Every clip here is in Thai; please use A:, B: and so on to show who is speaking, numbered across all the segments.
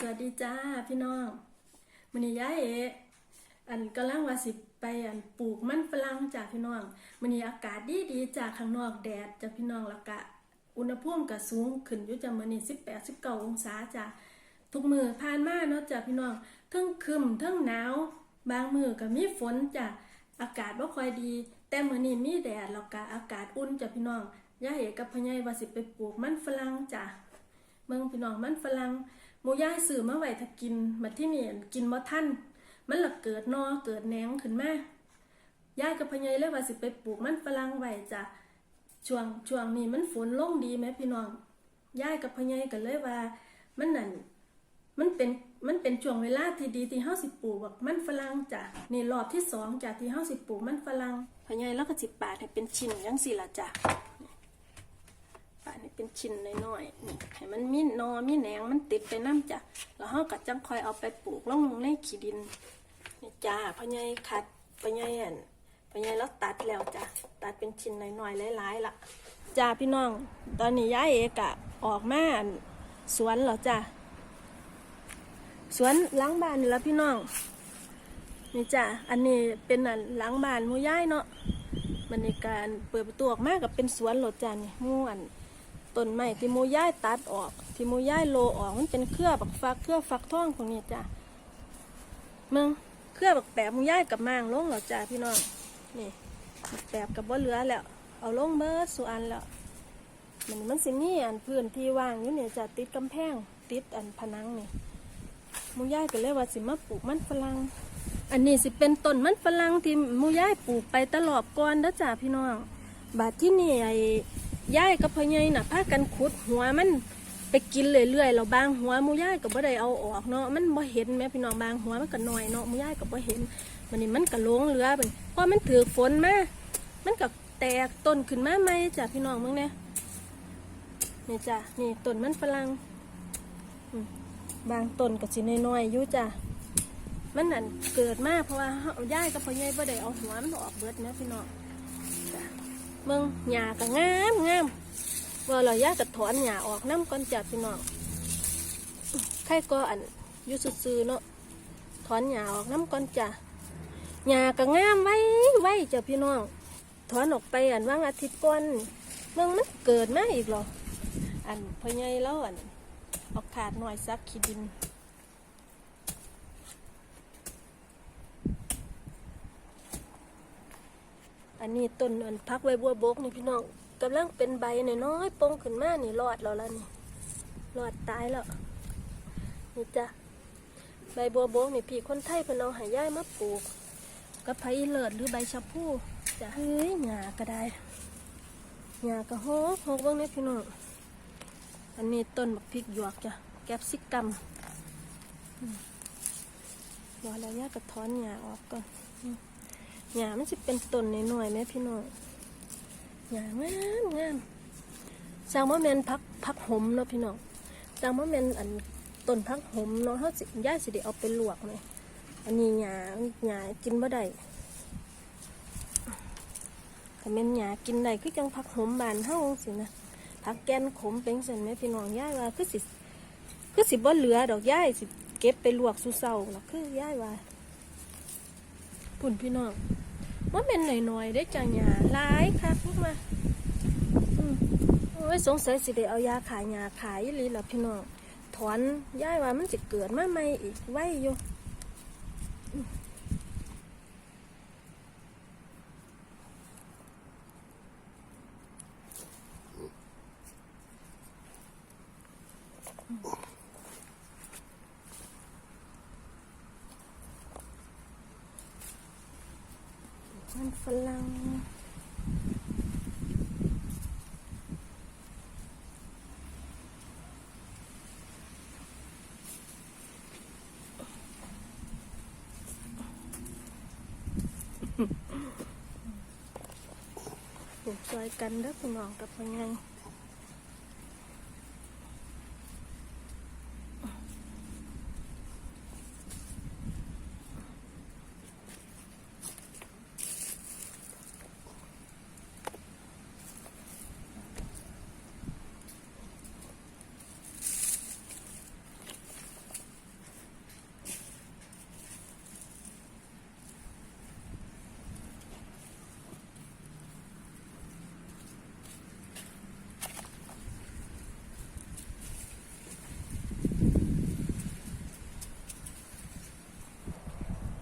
A: สวัสดีจ้าพี่น้องมันนี้ย้ายเออันกำลังว่าสิไปอันปลูกมันฝรั่งจ้าพี่น้องมันนี้อากาศดีดีจากข้างนอกแดดจ้าพี่น้องแล้วก็อุณหภูมิก็สูงขึ้นอยู่จ้ามื้อนี้18 19องศาจ้าทุกมือผ่านมาเนาะจ้าพี่น้องทั้งครึมทั้งหนาว บางมือก็มีฝนจ้าอากาศบ่ค่อยดี แต่มื้อนี้มีแดดแล้วก็อากาศอุ่นจ้าพี่น้องยายเอกับพ่อใหญ่ว่าสิไปปลูกมันฝรั่งจ้าเมืองพี่น้องมันฝรั่ง หมูย่ายซื้อมาไหวถ้ากินมาที่นี่กินบ่ทันมันหละเกิดนอเกิดแหนงขึ้นมาย่ายกับพญายเลยว่าสิไปปลูกมันฝรั่งไหวจ้ะช่วงช่วงนี้มันฝนลงดีไหมพี่น้องย่ายกับพญายก็เลยว่ามันนั่นมันเป็นมันเป็นช่วงเวลาที่ดีที่เฮาสิปลูกแบบมันฝรั่งจ้ะนี่รอบที่สองจ้ะที่เฮาสิปลูกมันฝรั่งพญายแล้วก็สิปาดให้เป็นชิ้นจังซี่ละจ้ะ ปาดให้เป็นชิ้นน้อยๆนี่ให้มันมีนอมีแหนงมันติดไปน้ำจ้ะแล้วเราก็จังคอยเอาไปปลูกลงในขี้ดินนี่จ้าพ่อใหญ่ขัดพ่อใหญ่อันพ่อใหญ่แล้วตัดแล้วจ้ะตัดเป็นชิ้นน้อยๆหลายๆล่ะจ้าพี่น้อง ตอนนี้ย้ายเอกอะออกมาสวนแล้วจ้ะสวนล้างบ้านนี่ละพี่น้องนี่จ้ะอันนี้เป็นอันหลังบ้านมูย้ายเนาะมันในการเปิดประตูออกมากับเป็นสวนหลดจานนี่มู่อัน ต้นไม้ที่มูย่ายตัดออก ที่มูย่ายโลออกมันเป็นเครือบักฟักเครือฟักท่องพวกนี้จ้ะมึงเครือบักแปบมูย่ายกับมางลงเหรอจ้ะพี่น้องนี่บักแปบกับบ่เหลือแล้ว เอาลงเบอร์สุอันแล้วมันมันสิมีอันพื้นที่ว่างอยู่เนี่ยจะติดกำแพงติดอันผนังนี่มูย่ายก็เลยว่าสิมาปลูกมันฝรั่งอันนี้สิเป็นต้นมันฝรั่งที่มูย่ายปลูกไปตลอดก่อนเด้อจ้าพี่น้องบาดที่นี่ไอ ย่ายกับพ่อใหญ่น่ะพากันขุดหัวมันไปกินเรื่อยๆเราบางหัวมูย่ายก็บ่ได้เอาออกเนาะมันบ่เห็นแม่พี่น้องบางหัวมันก็น้อยเนาะมูย่ายก็บ่เห็นมันนี่มันก็หลงเหลือไปพอมันถือฝนมามันก็แตกต้นขึ้นมาใหม่จ้าพี่น้องมึงเนี่ยนี่จ้านี่ต้นมันฝรั่งบางต้นก็สิน้อยๆอยู่จ้ามันนั่นเกิดมาเพราะว่าย่ายกับพ่อใหญ่บ่ได้เอาหัวมันออกเบิดนะพี่น้อง เมืองหญ้าก็งามงามว่าเราย่าก็ถอนหญ้าออกน้ำก่อนจ้ะพี่น้องใครก็อันอยู่ซื่อเนาะถอนหญ้าออกน้ำก่อนจ้ะหญ้าก็งามไว้ไว้จ้ะพี่น้องถอนออกไปอันว่างอาทิตย์ก่อนเมืองมันเกิดมาอีกเหรออันพ่อใหญ่แล้วอันออกขาดหน่อยซักขี้ดิน อันนี้ต้นอันพักไว้บัวบกนี่พี่น้องกำลังเป็นใบน้อยๆปงขึ้นมานี่รอดแล้วล่ะนี่รอดตายแล้วนี่จ้ะใบบัวบกนี่พี่คนไทยเพิ่นเอาหายายมาปลูกกับไผ่เลิศหรือใบชะพูจ้ะเฮ้ยหญ้าก็ได้หญ้าก็โหกโหกบ้างเนี่ยพี่น้องอันนี้ต้นบักพริกหยวกจ้ะแกปซิกัมรอแล้วย่าก็ถอนหญ้าออกก่อน หญ้ามันจะเป็นต้นน้อยๆไหมพี่น้องหญ้างามงามสร้างว่าแมนพักพักหมเนาะพี่น้องสร้างว่าแมนอันต้นพักหมเนาะเขาสิย่าสิได้เอาไปลวกเลยอันนี้หญ้าหญ้ากินบ่ได้ถ้าแม่นหญ้ากินได้คือจังพักหมบานเฮาสินะพักแกนขมเป็นสันไหมพี่น้องย่าว่าคือสิคือสิบ่เหลือดอกย่าสิเก็บไปลวกสู่เศร้าหรอกคือย่าว่าปุ่นพี่น้อง ว่าเป็นหน่อยๆได้จังหยาหลายค่ะพวกมาโอ้ยสงสัยสิเดเอายาขายยาขายอีหลีล่ะพี่น้องถอนย้ายว่ามันจะเกิดมาใหม่อีกไว้อยู่ มันฝรั่งปลูกซอย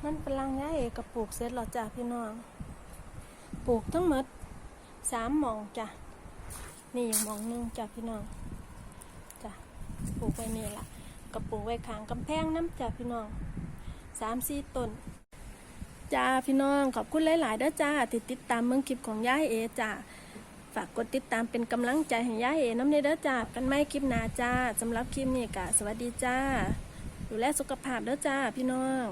A: มันฝรั่งย้ายเอก็ปลูกเสร็จแล้วจ้ะพี่น้อง ปลูกทั้งหมดสามหมองจ้ะ นี่อีกหมองหนึงจ้ะพี่น้อง จ้ะ ปลูกไว้นี่ละก็ปลูกไว้ขางกำแพงน้ำจ้ะพี่น้องสามสี่ต้นจ้าพี่น้องขอบคุณหลายๆเด้อจ้าติดติดตามเมืองคลิปของย่าเอจ้าฝากกดติดตามเป็นกำลังใจให้ย่าเอน้ำเนเด้อจ้ากันไม่คลิปหน้าจ้าสำหรับคลิปนี้กะสวัสดีจ้า ดูแลสุขภาพเด้อจ้าพี่น้อง